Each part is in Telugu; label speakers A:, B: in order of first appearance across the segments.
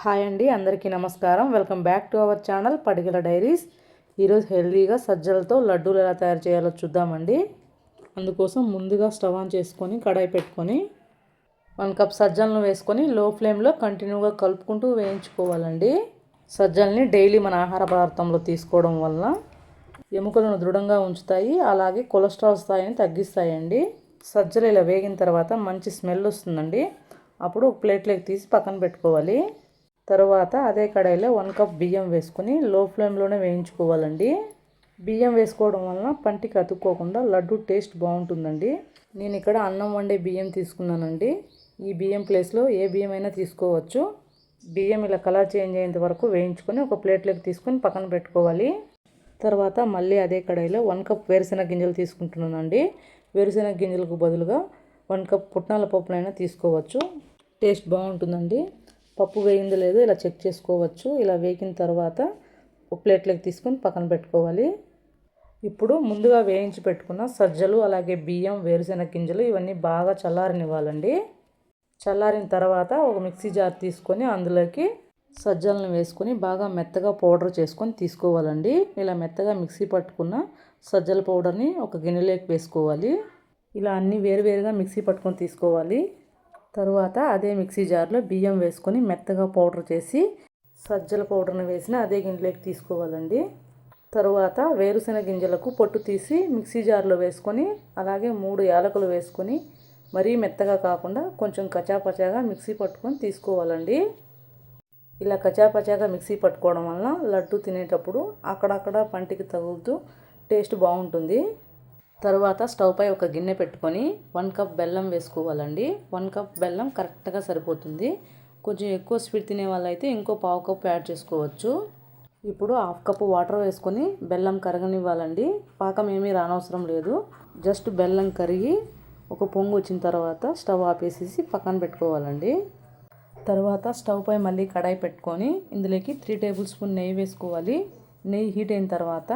A: హాయ్ అండి అందరికీ నమస్కారం. Welcome back to our channel Padigala diaries. ఈరోజు హెల్దీగా సజ్జలతో లడ్డూలు ఎలా తయారు చేయాలో చూద్దామండి. అందుకోసం ముందుగా స్టవ్ ఆన్ చేసుకొని కడాయి పెట్టుకొని వన్ కప్ సజ్జలను వేసుకొని లో ఫ్లేమ్లో కంటిన్యూగా కలుపుకుంటూ వేయించుకోవాలండి. సజ్జల్ని డైలీ మన ఆహార పదార్థంలో తీసుకోవడం వల్ల ఎముకలను దృఢంగా ఉంచుతాయి అలాగే కొలెస్ట్రాల్ స్థాయిని తగ్గిస్తాయండి. సజ్జలు ఇలా వేగిన తర్వాత మంచి స్మెల్ వస్తుందండి. అప్పుడు ఒక ప్లేట్లోకి తీసి పక్కన పెట్టుకోవాలి. తర్వాత అదే కడాయిలో వన్ కప్ బియ్యం వేసుకొని లో ఫ్లేమ్లోనే వేయించుకోవాలండి. బియ్యం వేసుకోవడం వలన పంటికి అతుక్కోకుండా లడ్డు టేస్ట్ బాగుంటుందండి. నేను ఇక్కడ అన్నం వండే బియ్యం తీసుకున్నానండి. ఈ బియ్యం ప్లేస్లో ఏ బియ్యం అయినా తీసుకోవచ్చు. బియ్యం ఇలా కలర్ చేంజ్ అయ్యేంత వరకు వేయించుకొని ఒక ప్లేట్లోకి తీసుకొని పక్కన పెట్టుకోవాలి. తర్వాత మళ్ళీ అదే కడాయిలో వన్ కప్ వేరుశెనగ గింజలు తీసుకుంటున్నానండి. వేరుశెనగ గింజలకు బదులుగా వన్ కప్ పుట్నాల పప్పునైనా తీసుకోవచ్చు. టేస్ట్ బాగుంటుందండి. పప్పు వేయిందో లేదో ఇలా చెక్ చేసుకోవచ్చు. ఇలా వేగిన తర్వాత ఒక ప్లేట్లోకి తీసుకొని పక్కన పెట్టుకోవాలి. ఇప్పుడు ముందుగా వేయించి పెట్టుకున్న సజ్జలు అలాగే బియ్యం వేరుశెనగ గింజలు ఇవన్నీ బాగా చల్లారనివ్వాలండి. చల్లారిన తర్వాత ఒక మిక్సీ జార్ తీసుకొని అందులోకి సజ్జలను వేసుకొని బాగా మెత్తగా పౌడర్ చేసుకొని తీసుకోవాలండి. ఇలా మెత్తగా మిక్సీ పట్టుకున్న సజ్జల పౌడర్ని ఒక గిన్నెలోకి వేసుకోవాలి. ఇలా అన్నీ వేరువేరుగా మిక్సీ పట్టుకొని తీసుకోవాలి. తరువాత అదే మిక్సీ జార్లో బియ్యం వేసుకొని మెత్తగా పౌడర్ చేసి సజ్జల పౌడర్ని వేసిన అదే గిన్నెలోకి తీసుకోవాలండి. తరువాత వేరుశెనగ గింజలకు పొట్టు తీసి మిక్సీ జార్లో వేసుకొని అలాగే మూడు యాలకులు వేసుకొని మరీ మెత్తగా కాకుండా కొంచెం కచాపచాగా మిక్సీ పట్టుకొని తీసుకోవాలండి. ఇలా కచాపచాగా మిక్సీ పట్టుకోవడం వలన లడ్డు తినేటప్పుడు అక్కడక్కడ పంటికి తగులుతూ టేస్ట్ బాగుంటుంది. తరువాత స్టవ్ పై ఒక గిన్నె పెట్టుకొని వన్ కప్ బెల్లం వేసుకోవాలండి. వన్ కప్ బెల్లం కరెక్ట్గా సరిపోతుంది. కొంచెం ఎక్కువ స్వీట్ తినే వాళ్ళైతే ఇంకో పావు కప్ యాడ్ చేసుకోవచ్చు. ఇప్పుడు హాఫ్ కప్ వాటర్ వేసుకొని బెల్లం కరగనివ్వాలండి. పాకం ఏమీ రానవసరం లేదు. జస్ట్ బెల్లం కరిగి ఒక పొంగు వచ్చిన తర్వాత స్టవ్ ఆపేసేసి పక్కన పెట్టుకోవాలండి. తర్వాత స్టవ్ పై మళ్ళీ కడాయి పెట్టుకొని ఇందులోకి త్రీ టేబుల్ స్పూన్ నెయ్యి వేసుకోవాలి. నెయ్యి హీట్ అయిన తర్వాత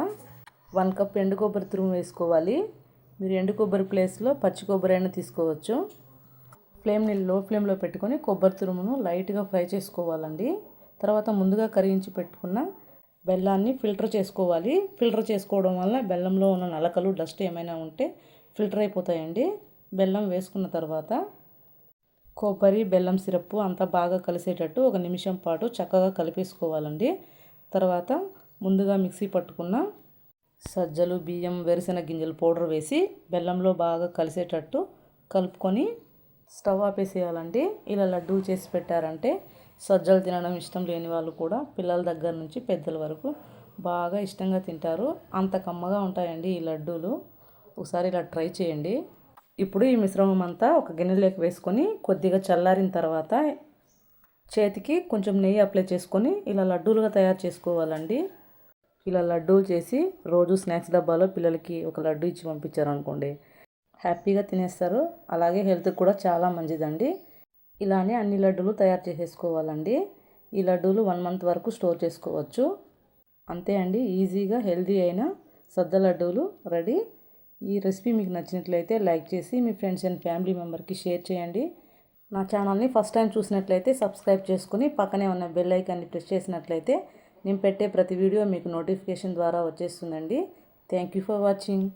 A: వన్ కప్ ఎండు కొబ్బరి తురుము వేసుకోవాలి. మీరు ఎండు కొబ్బరి ప్లేస్లో పచ్చి కొబ్బరి అయినా తీసుకోవచ్చు. ఫ్లేమ్ని లో ఫ్లేమ్లో పెట్టుకొని కొబ్బరి తురుమును లైట్గా ఫ్రై చేసుకోవాలండి. తర్వాత ముందుగా కరిగించి పెట్టుకున్న బెల్లాన్ని ఫిల్టర్ చేసుకోవాలి. ఫిల్టర్ చేసుకోవడం వల్ల బెల్లంలో ఉన్న నలకలు డస్ట్ ఏమైనా ఉంటే ఫిల్టర్ అయిపోతాయండి. బెల్లం వేసుకున్న తర్వాత కొబ్బరి బెల్లం సిరప్ అంతా బాగా కలిసేటట్టు ఒక నిమిషం పాటు చక్కగా కలిపేసుకోవాలండి. తర్వాత ముందుగా మిక్సీ పట్టుకున్న సజ్జలు బియ్యం వేరుశెనగ గింజలు పౌడర్ వేసి బెల్లంలో బాగా కలిసేటట్టు కలుపుకొని స్టవ్ ఆపేసేయాలండి. ఇలా లడ్డు చేసి పెట్టారంటే సజ్జలు తినడం ఇష్టం లేని వాళ్ళు కూడా పిల్లల దగ్గర నుంచి పెద్దల వరకు బాగా ఇష్టంగా తింటారు. అంత కమ్మగా ఉంటాయండి ఈ లడ్డూలు. ఒకసారి ఇలా ట్రై చేయండి. ఇప్పుడు ఈ మిశ్రమం అంతా ఒక గిన్నెలోకి వేసుకొని కొద్దిగా చల్లారిన తర్వాత చేతికి కొంచెం నెయ్యి అప్లై చేసుకొని ఇలా లడ్డూలుగా తయారు చేసుకోవాలండి. ఇలా లడ్డూలు చేసి రోజు స్నాక్స్ డబ్బాలో పిల్లలకి ఒక లడ్డు ఇచ్చి పంపించారనుకోండి. హ్యాపీగా తినేస్తారు. అలాగే హెల్త్కి కూడా చాలా మంచిదండి. ఇలానే అన్ని లడ్డూలు తయారు చేసేసుకోవాలండి. ఈ లడ్డూలు వన్ మంత్ వరకు స్టోర్ చేసుకోవచ్చు. అంతే అండి. ఈజీగా హెల్దీ అయిన సద్ద లడ్డూలు రెడీ. ఈ రెసిపీ మీకు నచ్చినట్లయితే లైక్ చేసి మీ ఫ్రెండ్స్ అండ్ ఫ్యామిలీ మెంబర్కి షేర్ చేయండి. నా ఛానల్ని ఫస్ట్ టైం చూసినట్లయితే సబ్స్క్రైబ్ చేసుకుని పక్కనే ఉన్న బెల్ ఐకాన్ని ప్రెస్ చేసినట్లయితే నేను పెట్టే ప్రతి వీడియో మీకు నోటిఫికేషన్ ద్వారా వచ్చేస్తుందండి. Thank you for watching